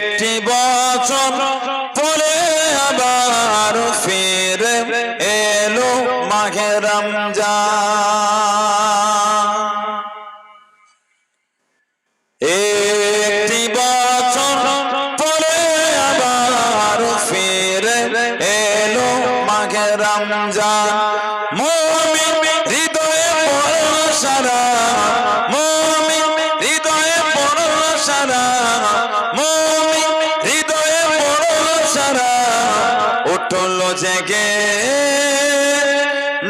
একটি বছর পরে আবার ফিরে এলো মাঘে রমজান। কাটল জেগে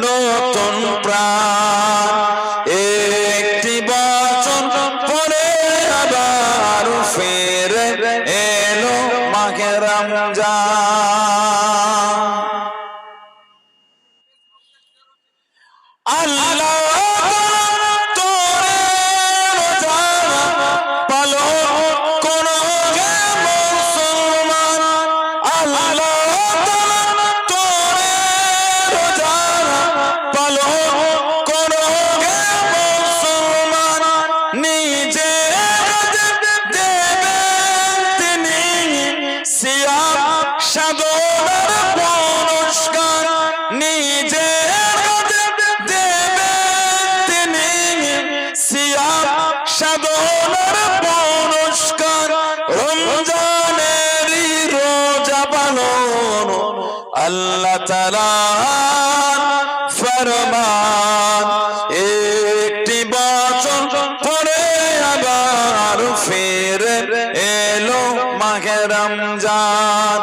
নতুন প্রাণ আল্লাহ তালা ফরমান, একটি বছর পরে আবার ফের এলো মাঘে রমজান।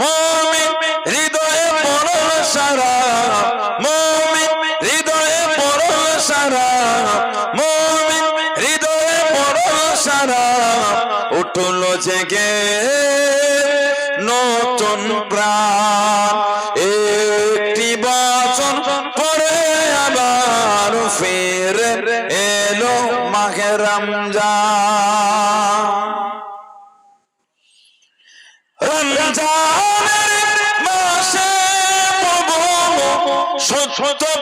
মমি হৃদয়ে পড়ল সারা মমি হৃদয়ে পড়ল সারা মমি হৃদয়ে পড়ল সারা। উঠল জেগে নতুন প্রাণ। Toronto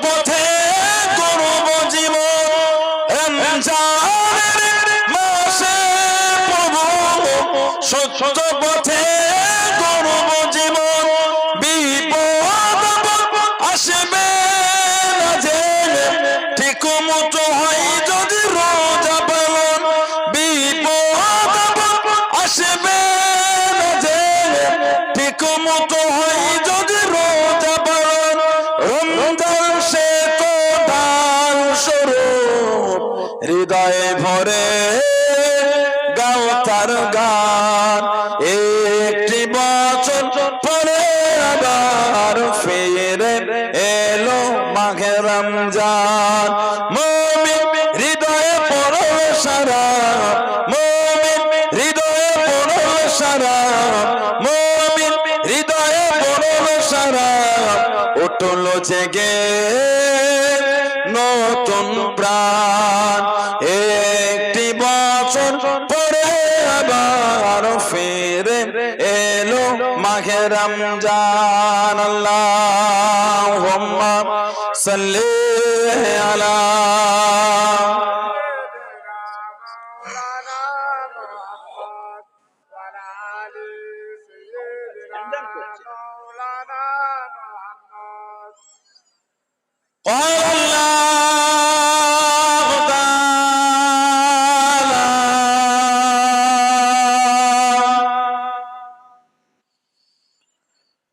পরে আবার ফিরে এলো মাঘে রমজান। মাহে রমজান আল্লাহ সাল্লি আলা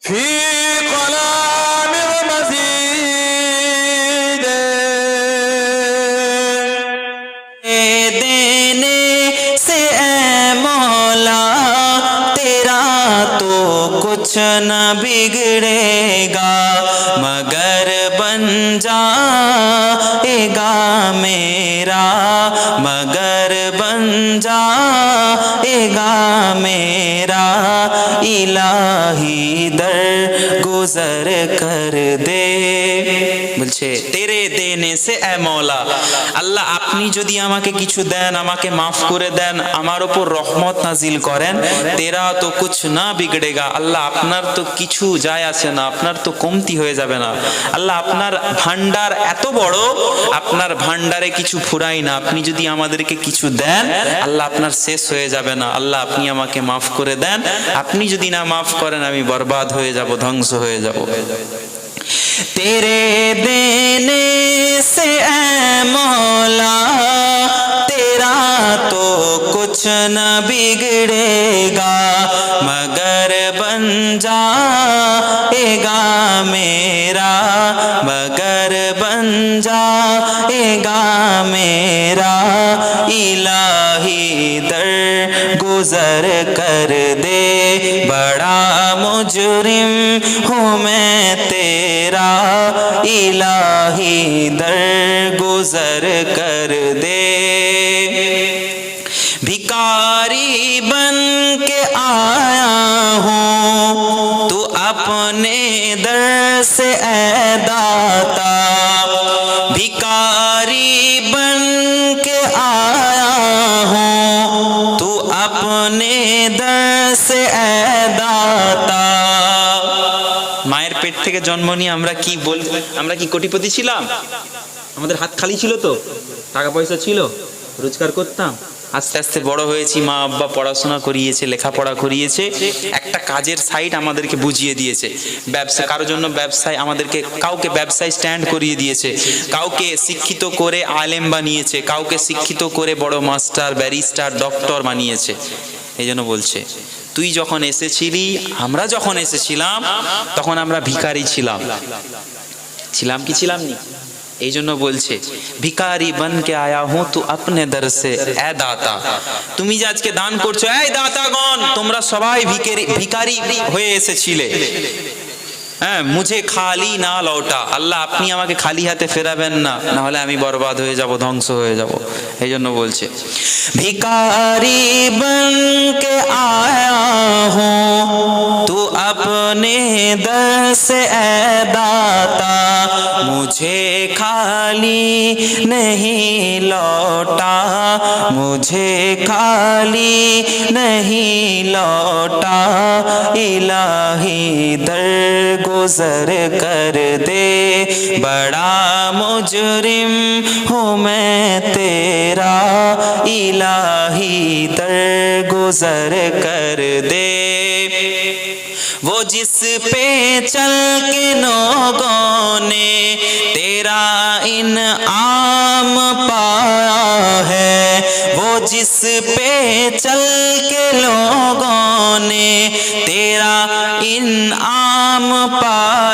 Filho! ہی در گزر کر دے۔ বলছে, তেরে দেনে সে এ মৌলা আল্লাহ আপনি যদি আমাকে কিছু দেন, আমাকে মাফ করে দেন, আমার ওপর রহমত নাজিল করেন, তেরা তো কুছ না বিগড়েগা, আল্লাহ আপনার তো কিছু যায় আসে না, আপনার তো কমতি হয়ে যাবে না। আল্লাহ আপনার ভান্ডার এত বড়, আপনার ভান্ডারে কিছু ফুরাই না, আপনি যদি আমাদেরকে কিছু দেন, আল্লাহ আপনার শেষ হয়ে যাবে না, আল্লাহ আপনি আমাকে মাফ করে দেন, আপনি যদি না মাফ করেন, আমি বরবাদ হয়ে যাব, ধ্বংস হয়ে যাব। تیرے دینے سے اے مولا، تیرا تو کچھ نہ بگڑے گا، مگر بن جائے گا میرا، مگر بن جائے گا میرا، الہی در گزر کر دے۔ بڑا مجرم ہوں میں تیرا الہی در گزر کر دے۔ পেট থেকে জন্ম নিয়ে আমরা কি বল, আমরা কি কোটিপতি ছিলাম? আমাদের হাত খালি ছিল তো, টাকা পয়সা ছিল, রোজগার করতাম। আস্তে আস্তে বড় হয়েছি, মা আব্বা পড়াশোনা করিয়েছে, লেখাপড়া করিয়েছে। একটা কাজের সাইট আমাদেরকে বুঝিয়ে দিয়েছে। ব্যবসা, কারোর জন্য ব্যবসায় আমাদেরকে, কাউকে ব্যবসায় স্ট্যান্ড করিয়ে দিয়েছে। কাউকে শিক্ষিত করে আলেম বানিয়েছে, কাউকে শিক্ষিত করে বড় মাস্টার ব্যারিস্টার ডক্টর বানিয়েছে। এই জন্য বলছে, তুই যখন এসেছিলি, আমরা যখন এসেছিলাম, তখন আমরা ভিখারি ছিলাম। ছিলাম কি ছিলাম নি? এই জন্য বলছে ভিকারি বনকে আয়া হো তু আপনে দর সে, এ দাতা, তুমি যে আজকে দান করছ এই দাতাগণ, তোমরা সবাই ভিকারি ভিখারি হয়ে এসেছিলে। হ্যাঁ মুঝে খালি না লওটা। আল্লাহ, আপনি আমাকে খালি হাতে ফেরাবেন না না হলে আমি বরবাদ হয়ে যাব, ধ্বংস হয়ে যাব। এই জন্য বলছে ভিকারি বনকে আয়া হো তু আপনে দস দাতা, মুঝে খালি নেহি লটা মুঝে খালি নহি লটা ইলাহি দর্গ। گزر کر دے۔ بڑا مجرم ہوں میں، تیرا الہی در گزر کر دے۔ وہ جس پہ چل کے لوگوں نے تیرا انعام پایا ہے، وہ جس پہ چل کے لوگوں ने तेरा इनाम पाया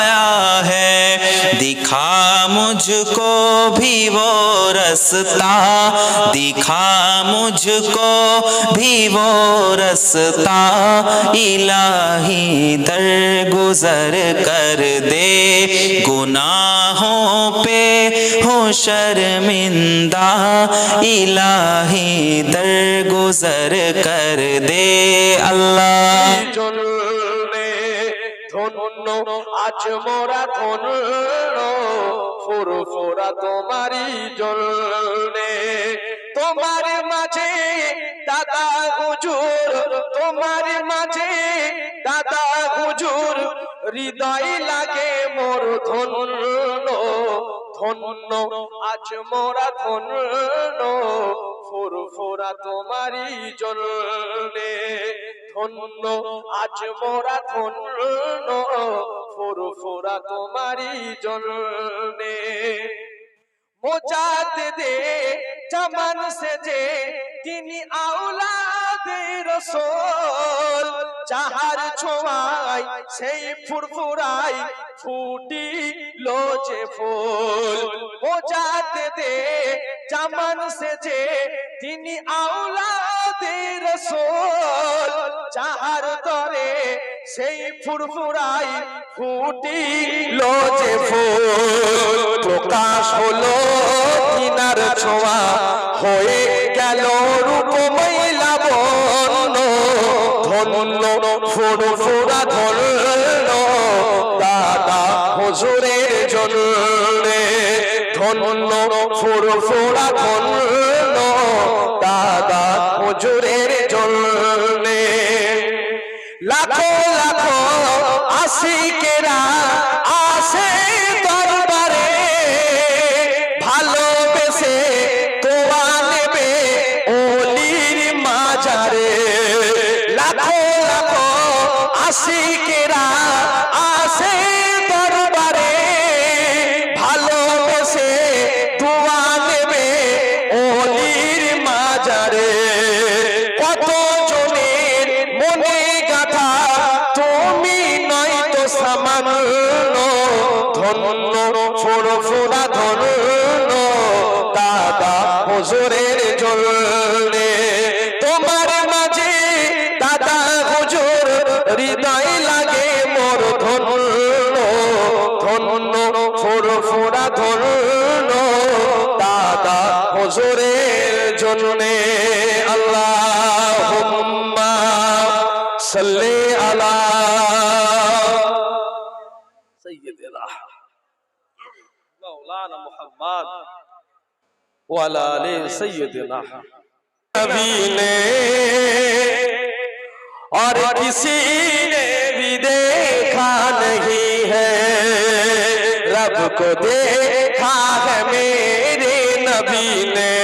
है दिखा مجھ کو بھی وہ رستہ دکھا، مجھ کو بھی وہ رستہ الہی در گزر کر دے۔ گناہوں پہ ہو شرمندہ الہی در گزر کر دے۔ اللہ আজ মোরা ধন্য ফুরফুরা তোমারই জলনে তোমার মাঝে দাদা হুজুর, তোমার মাঝে দাদা হুজুর, হৃদয় লাগে মোর ধন্য। ধন্য আজ মোরা ধন্য ফুরফুরা তোমারই জলনে ধন্য আজ মোরা ধন্য ফুরফুরা তোমারই জলনে মোজাত দে চমন সে যে তিনি আওলাদে রসোল। চাহার ছোঁয়াই সেই ফুরফুরাই ফুটি লো যে ফুল। মোজাত দে চমন সে যে তিনি আওলাদে রসোল চাহার তরে সেই ফুরফুরাই ফুটি লো যে ফুল। প্রকাশ হলো কিনার ছোঁয়া, হয়ে গেল রূপময়লা বন্য ধন্য ফুরফুরা ধন্য, দাদা হুজুরের জন্য। ধন্য ফুরফুরা ধন্য। দাদা হুজুরের জন্যে। লাখো লাখো আশিকেরা আসে ধন্য ফোড় ফোড়া ধন্য দাদা হুজুরের জন্যে আল্লাহ সাল্লি আলা سيدنا مولانا محمد وعلى آل سيدنا نبی نے اور کسی نے بھی دیکھا نہیں ہے۔ رب کو دیکھا ہے میرے نبی نے۔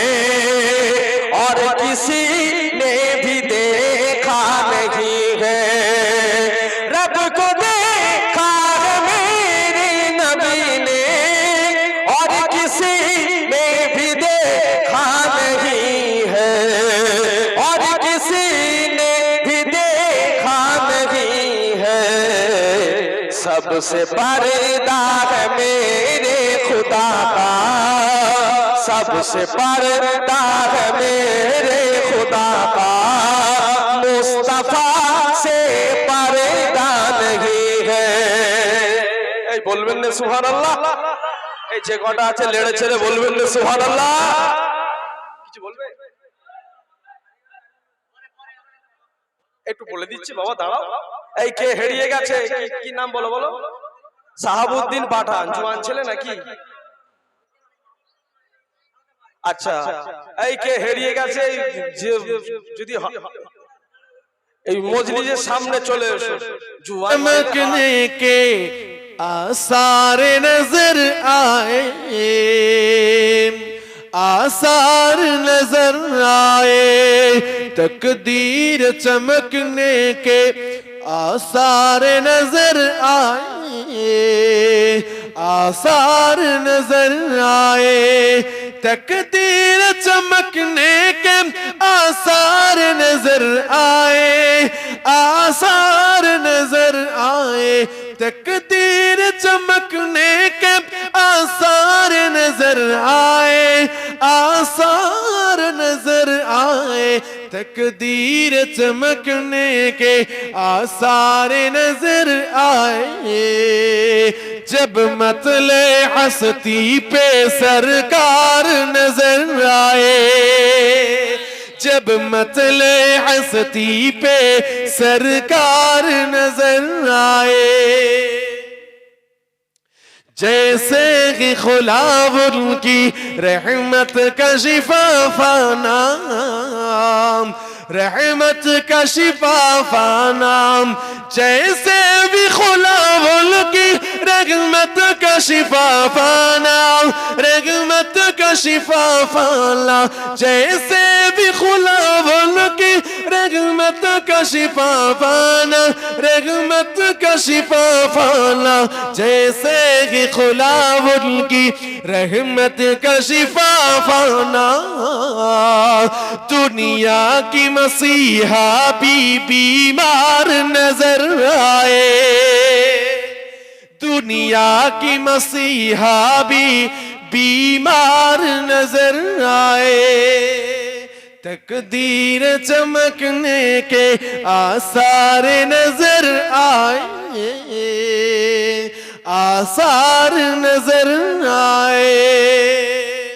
उस पर्दा है मेरे खुदा का। सबसे पर्दा है मेरे खुदा का। मुस्तफा से पर्दा नहीं है। এই বলবেন না, সুবহানাল্লাহ। এই যে কটা আছে, লেড়ে ছেড়ে বলবেন না, সুবহানাল্লাহ। কিছু বলবে? একটু বলে দিচ্ছি, বাবা, দাঁড়াও। এই কে হেরিয়ে গেছে কি- কি নাম বলো বলো সাহাবুদ্দিন পাঠান জোয়ান ছেলে নাকি আচ্ছা এই কে হেরিয়ে গেছে এই যে যদি হ- এই মজলিসের সামনে চলে এসো জুয়ান चमकने के आसार नजर आए आसार नजर आए तकदीर चमकने के आसार नजर आए आसार नजर आए तकदीर चमकने के आसार नजर आए आसार नजर आए तकदीर चमकने के आसार नजर आए आसार नजर आए تقدیر چمکنے کے آثار نظر آئے۔ جب متل ہستی پہ سرکار نظر آئے۔ جب متل ہستی پہ سرکار نظر آئے۔ جیسے کہ خلاب ان کی رحمت کا شفا فانام رحمت کا شفا فانام جیسے بھی خلاب ان کی رحمت کا شفا فانام رحمت کا شفا فانا جیسے खुलाब उनकी रहमत का शिफा पाना रहमत का शिफा पाना जैसे कि खुला उनकी रहमत का शिफा पाना दुनिया की मसीहा भी बीमार नजर आए दुनिया की मसीहा भी बीमार नजर आए تقدیر چمکنے کے آثار نظر آئے۔ آثار نظر آئے۔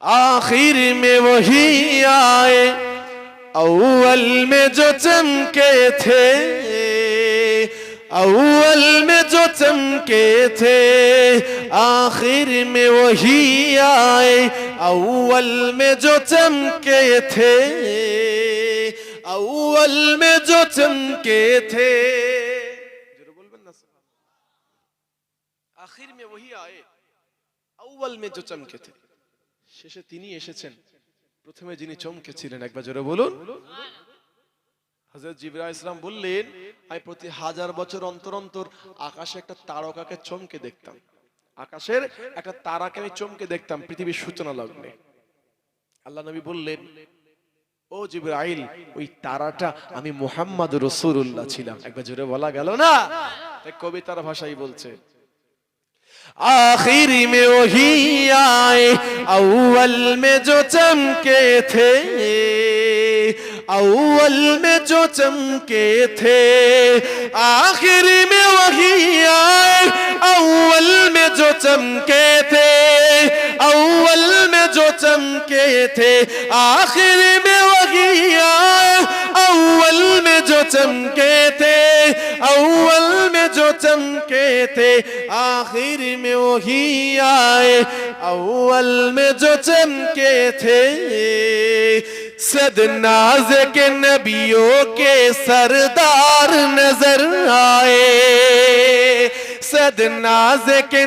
آخر میں وہی آئے۔ اول میں جو چمکے تھے۔ اول میں جو چمکے تھے آخر میں وہی آئے اول میں جو چمکے تھے اول میں جو چمکے تھے آخر میں وہی آئے اول میں جو چمکے تھے শেষে তিনি جنہی چمکے যিনি চমকেছিলেন একবার জোরে بولو হযরত জিবরা ইসলাম বললেন আমি প্রতি হাজার বছর অন্তর অন্তর আকাশে একটা তারকাকে চমকে দেখতাম আকাশের একটা তারাকে আমি চমকে দেখতাম পৃথিবীর সূচনা লগ্নে আল্লাহ নবী বললেন ও জিবরাইল ওই তারাটা আমি মুহাম্মদ রসুল্লাহ ছিলাম একবার জোরে বলা গেল না তাই কবিতার ভাষাই বলছে आखिर में वही आए अव्वल में जो चमके थे اول میں جو چمکے تھے، آخر میں وہی آئے۔ اول میں جو چمکے تھے، اول میں جو چمکے تھے، آخر میں وہی آئے۔ اول میں جو چمکے تھے، اول میں جو چمکے تھے، آخر میں وہی آئے۔ اول میں جو چمکے تھے سد ناز کے نبیوں کے سردار نظر آئے۔ سد ناز کے